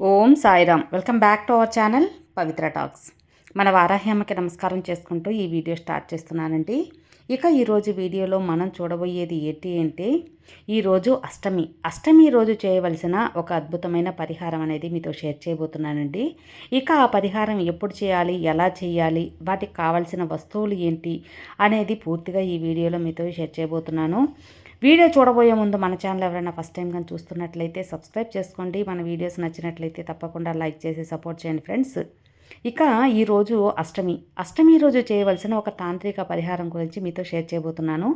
Om Sairam. Welcome back to our channel Pavitra talks. మన వారాహ్యమ్మకి నమస్కారం చేసుకుంటూ ఈ వీడియో స్టార్ట్ చేస్తున్నానండి. ఇక ఈరోజు వీడియోలో మనం చూడబోయేది ఏంటి అంటే ఈరోజు అష్టమి. అష్టమి రోజు చేయవలసిన ఒక అద్భుతమైన పరిహారం అనేది మీతో షేర్ చేయబోతున్నానండి. ఇక ఆ పరిహారం ఎప్పుడు చేయాలి ఎలా చేయాలి వాటికి కావాల్సిన వస్తువులు ఏంటి అనేది పూర్తిగా ఈ వీడియోలో మీతో షేర్ చేయబోతున్నాను. వీడియో చూడబోయే ముందు మన ఛానల్ ఎవరైనా ఫస్ట్ టైం కానీ చూస్తున్నట్లయితే సబ్స్క్రైబ్ చేసుకోండి. మన వీడియోస్ నచ్చినట్లయితే తప్పకుండా లైక్ చేసి సపోర్ట్ చేయండి ఫ్రెండ్స్ ఇక ఈరోజు అష్టమి. అష్టమి రోజు చేయవలసిన ఒక తాంత్రిక పరిహారం గురించి మీతో షేర్ చేయబోతున్నాను.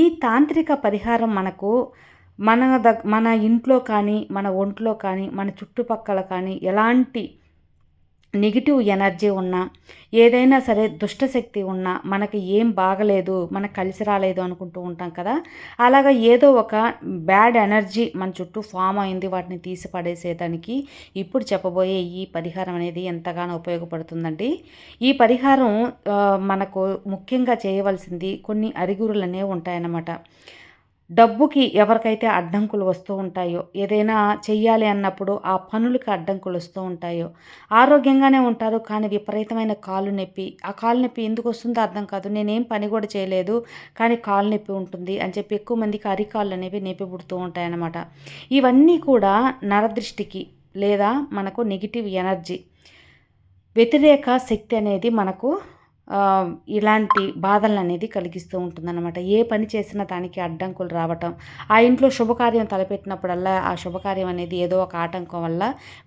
ఈ తాంత్రిక పరిహారం మనకు మన దగ్ మన ఇంట్లో కానీ మన ఒంట్లో కానీ మన చుట్టుపక్కల కానీ ఎలాంటి నెగిటివ్ ఎనర్జీ ఉన్నా ఏదైనా సరే దుష్టశక్తి ఉన్నా మనకి ఏం బాగలేదు మనకు కలిసి రాలేదు అనుకుంటూ ఉంటాం కదా. అలాగా ఏదో ఒక బ్యాడ్ ఎనర్జీ మన చుట్టూ ఫామ్ అయింది వాటిని తీసి పడేసేదానికి ఇప్పుడు చెప్పబోయే ఈ పరిహారం అనేది ఎంతగానో ఉపయోగపడుతుందండి. ఈ పరిహారం మనకు ముఖ్యంగా చేయవలసింది కొన్ని అరిగురులనే ఉంటాయన్నమాట. డబ్బుకి ఎవరికైతే అడ్డంకులు వస్తూ ఉంటాయో ఏదైనా చెయ్యాలి అన్నప్పుడు ఆ పనులకి అడ్డంకులు వస్తూ ఉంటాయో ఆరోగ్యంగానే ఉంటారు కానీ విపరీతమైన కాలు నొప్పి. ఆ కాలు నొప్పి ఎందుకు వస్తుందో అర్థం కాదు. నేనేం పని కూడా చేయలేదు కానీ కాలు నొప్పి ఉంటుంది అని చెప్పి ఎక్కువ మందికి అరికాళ్ళు అనేవి నొప్పి పుడుతూ ఉంటాయన్నమాట. ఇవన్నీ కూడా నరదృష్టికి లేదా మనకు నెగిటివ్ ఎనర్జీ. వ్యతిరేక శక్తి అనేది మనకు ఇలాంటి బాధలను అనేది కలిగిస్తూ ఉంటుందన్నమాట. ఏ పని చేసినా దానికి అడ్డంకులు రావటం. ఆ ఇంట్లో శుభకార్యం తలపెట్టినప్పుడల్లా ఆ శుభకార్యం అనేది ఏదో ఒక ఆటంకం వల్ల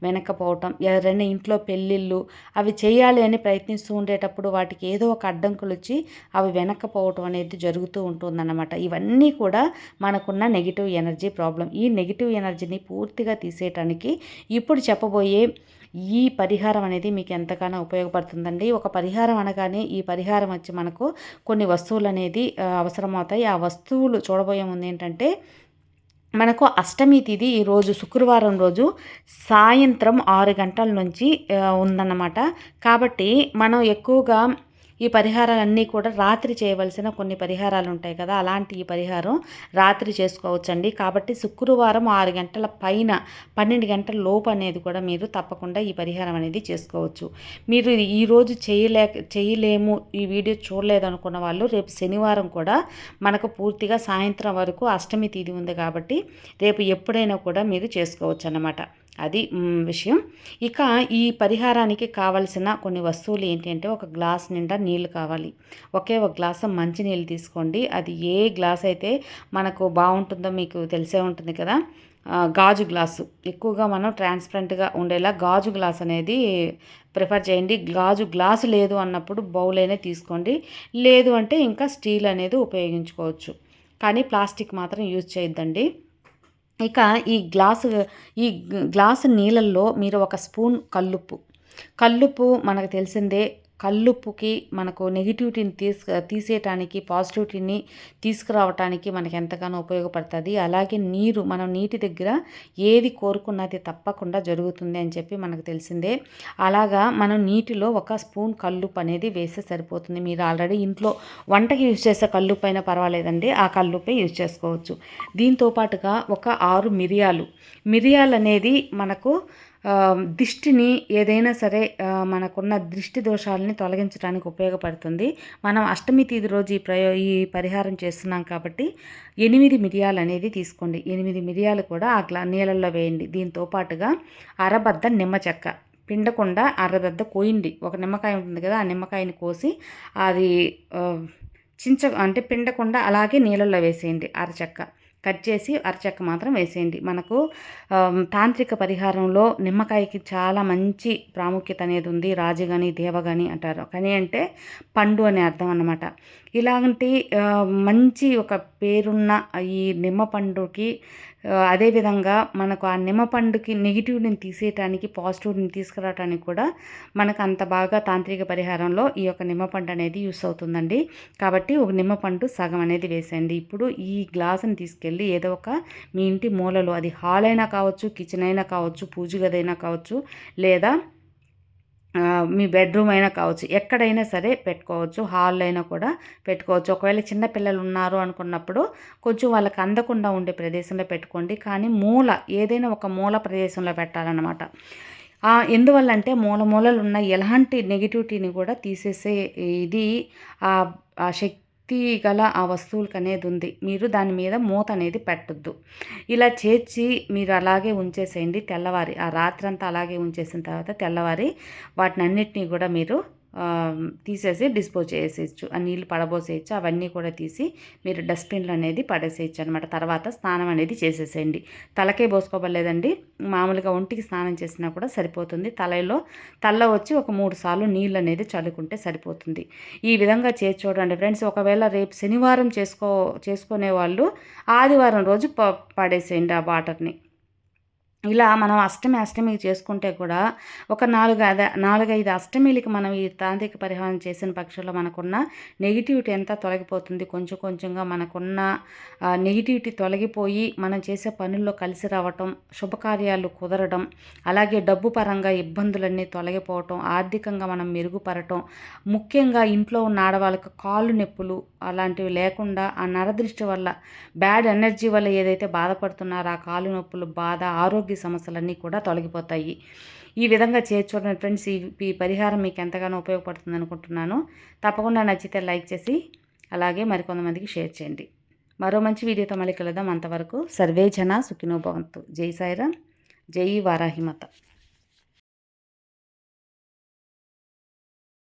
వెనక్కపోవటం. ఎవరైనా ఇంట్లో పెళ్ళిళ్ళు అవి చేయాలి అని ప్రయత్నిస్తూ ఉండేటప్పుడు వాటికి ఏదో ఒక అడ్డంకులు వచ్చి అవి వెనక్కపోవటం అనేది జరుగుతూ ఉంటుందన్నమాట. ఇవన్నీ కూడా మనకున్న నెగిటివ్ ఎనర్జీ ప్రాబ్లం. ఈ నెగిటివ్ ఎనర్జీని పూర్తిగా తీసేయటానికి ఇప్పుడు చెప్పబోయే ఈ పరిహారం అనేది మీకు ఎంతగానో ఉపయోగపడుతుందండి. ఒక పరిహారం అనగానే ఈ పరిహారం వచ్చి మనకు కొన్ని వస్తువులు అనేది అవసరమవుతాయి. ఆ వస్తువులు చూడబోయే ముందు ఏంటంటే మనకు అష్టమి తిథి ఈరోజు శుక్రవారం రోజు సాయంత్రం ఆరు గంటల నుంచి ఉందన్నమాట. కాబట్టి మనం ఎక్కువగా ఈ పరిహారాలన్నీ కూడా రాత్రి చేయవలసిన కొన్ని పరిహారాలు ఉంటాయి కదా అలాంటి ఈ పరిహారం రాత్రి చేసుకోవచ్చండి. కాబట్టి శుక్రవారం ఆరు గంటల పైన పన్నెండు గంటల లోపు అనేది కూడా మీరు తప్పకుండా ఈ పరిహారం అనేది చేసుకోవచ్చు. మీరు ఈరోజు చేయలేక చేయలేము ఈ వీడియో చూడలేదు అనుకున్న వాళ్ళు రేపు శనివారం కూడా మనకు పూర్తిగా సాయంత్రం వరకు అష్టమి తీది ఉంది కాబట్టి రేపు ఎప్పుడైనా కూడా మీరు చేసుకోవచ్చు అన్నమాట అది విషయం. ఇక ఈ పరిహారానికి కావలసిన కొన్ని వస్తువులు ఏంటంటే ఒక గ్లాస్ నిండా నీళ్ళు కావాలి. ఒకే ఒక గ్లాసు మంచి నీళ్ళు తీసుకోండి. అది ఏ గ్లాస్ అయితే మనకు బాగుంటుందో మీకు తెలిసే ఉంటుంది కదా గాజు గ్లాసు. ఎక్కువగా మనం ట్రాన్స్పరెంట్గా ఉండేలా గాజు గ్లాస్ అనేది ప్రిఫర్ చేయండి. గాజు గ్లాసు లేదు అన్నప్పుడు బౌల్ అయినా తీసుకోండి. లేదు అంటే ఇంకా స్టీల్ అనేది ఉపయోగించుకోవచ్చు. కానీ ప్లాస్టిక్ మాత్రం యూజ్ చేయొద్దండి. ఇక ఈ గ్లాసు ఈ గ్లాసు నీళ్ళల్లో మీరు ఒక స్పూన్ కల్లుప్పు. కల్లుప్పు మనకు తెలిసిందే కల్లుప్పుకి మనకు నెగిటివిటీని తీసు తీసేయటానికి పాజిటివిటీని తీసుకురావటానికి మనకి ఎంతగానో ఉపయోగపడుతుంది. అలాగే నీరు మనం నీటి దగ్గర ఏది కోరుకున్నది తప్పకుండా జరుగుతుంది అని చెప్పి మనకు తెలిసిందే. అలాగా మనం నీటిలో ఒక స్పూన్ కల్లుప్పు అనేది వేస్తే సరిపోతుంది. మీరు ఆల్రెడీ ఇంట్లో వంటకి యూజ్ చేసే కల్లుప్పు అయినా పర్వాలేదండి ఆ కల్లుప్పే యూజ్ చేసుకోవచ్చు. దీంతో పాటుగా ఒక ఆరు మిరియాలు. మిరియాలు అనేది మనకు దిష్టిని ఏదైనా సరే మనకున్న దృష్టి దోషాలని తొలగించడానికి ఉపయోగపడుతుంది. మనం అష్టమి తీది రోజు ఈ ప్రయో ఈ పరిహారం చేస్తున్నాం కాబట్టి ఎనిమిది మిరియాలు అనేది తీసుకోండి. ఎనిమిది మిరియాలు కూడా ఆ గ్లా నీళ్ళల్లో వేయండి. దీంతో పాటుగా అరబద్ద నిమ్మ చెక్క. పిండకుండా అరబద్ద కోయండి. ఒక నిమ్మకాయ ఉంటుంది కదా ఆ నిమ్మకాయని కోసి అది చించ అంటే పిండకుండా అలాగే నీళ్ళల్లో వేసేయండి అరచెక్క. కట్ చేసి అరచెక్క మాత్రం వేసేయండి. మనకు తాంత్రిక పరిహారంలో నిమ్మకాయకి చాలా మంచి ప్రాముఖ్యత అనేది ఉంది. రాజుగాని దేవగాని అంటారు. కానీ అంటే పండు అనే అర్థం అన్నమాట. ఇలాంటి మంచి ఒక పేరున్న ఈ నిమ్మ పండుకి అదేవిధంగా మనకు ఆ నిమ్మ పండుకి నెగిటివ్ని తీసేయటానికి పాజిటివ్ని తీసుకురావడానికి కూడా మనకు అంత బాగా తాంత్రిక పరిహారంలో ఈ యొక్క నిమ్మపండు అనేది యూస్ అవుతుందండి. కాబట్టి ఒక నిమ్మపండు సగం అనేది వేసేయండి. ఇప్పుడు ఈ గ్లాసుని తీసుకెళ్ళి ఏదో ఒక మీ ఇంటి మూలలో అది హాల్ అయినా కావచ్చు కిచెన్ అయినా కావచ్చు పూజ గదైనా కావచ్చు లేదా మీ బెడ్రూమ్ అయినా కావచ్చు ఎక్కడైనా సరే పెట్టుకోవచ్చు హాల్ అయినా కూడా పెట్టుకోవచ్చు. ఒకవేళ చిన్న పిల్లలు ఉన్నారు అనుకున్నప్పుడు కొంచెం వాళ్ళకి అందకుండా ఉండే ప్రదేశంలో పెట్టుకోండి. కానీ మూల ఏదైనా ఒక మూల ప్రదేశంలో పెట్టాలన్నమాట. ఎందువల్ల అంటే మూల మూలలు ఉన్న ఎలాంటి నెగిటివిటీని కూడా తీసేసే ఇది ఆ శక్తి శక్తి గల ఆ వస్తువులకు అనేది ఉంది మీరు దాని మీద మూత అనేది పెట్టొద్దు. ఇలా చేర్చి మీరు అలాగే ఉంచేసేయండి తెల్లవారి ఆ రాత్రంతా అలాగే ఉంచేసిన తర్వాత తెల్లవారి వాటిని అన్నిటినీ కూడా మీరు తీసేసి డిస్పోజ్ చేసేయచ్చు. ఆ నీళ్ళు పడబోసేయచ్చు. అవన్నీ కూడా తీసి మీరు డస్ట్బిన్లు అనేది పడేసేయచ్చు అనమాట తర్వాత స్నానం అనేది చేసేసేయండి. తలకే పోసుకోవలేదండి మామూలుగా ఒంటికి స్నానం చేసినా కూడా సరిపోతుంది. తలలో తల్ల వచ్చి ఒక మూడు సార్లు నీళ్ళు అనేది చల్లుకుంటే సరిపోతుంది. ఈ విధంగా చేసి చూడండి ఫ్రెండ్స్. ఒకవేళ రేపు శనివారం చేసుకో చేసుకునే వాళ్ళు ఆదివారం రోజు ప పడేసేయండి ఆ వాటర్ని. ఇలా మనం అష్టమి అష్టమికి చేసుకుంటే కూడా ఒక నాలుగు అద నాలుగైదు అష్టమిలకి మనం ఈ తాంత్రిక పరిహారం చేసిన పక్షంలో మనకున్న నెగిటివిటీ ఎంత తొలగిపోతుంది. కొంచెం కొంచెంగా మనకున్న నెగిటివిటీ తొలగిపోయి మనం చేసే పనుల్లో కలిసి రావటం శుభకార్యాలు కుదరడం అలాగే డబ్బు పరంగా ఇబ్బందులన్నీ తొలగిపోవటం ఆర్థికంగా మనం మెరుగుపడటం ముఖ్యంగా ఇంట్లో ఉన్న ఆడవాళ్ళకి కాళ్ళు నొప్పులు అలాంటివి లేకుండా ఆ నరదృష్టి వల్ల బ్యాడ్ ఎనర్జీ వల్ల ఏదైతే బాధపడుతున్నారో ఆ కాళ్ళు నొప్పులు బాధ ఆరోగ్య సమస్యలన్నీ కూడా తొలగిపోతాయి. ఈ విధంగా చేర్చుకోవడం ఫ్రెండ్స్ ఈ పరిహారం మీకు ఎంతగానో ఉపయోగపడుతుంది అనుకుంటున్నాను. తప్పకుండా నచ్చితే లైక్ చేసి అలాగే మరికొంతమందికి షేర్ చేయండి. మరో మంచి వీడియోతో మళ్ళీ కలుద్దాం. అంతవరకు సర్వే జన సుఖినోభవంతు జై సాయిరామ్. జై వారాహిమత.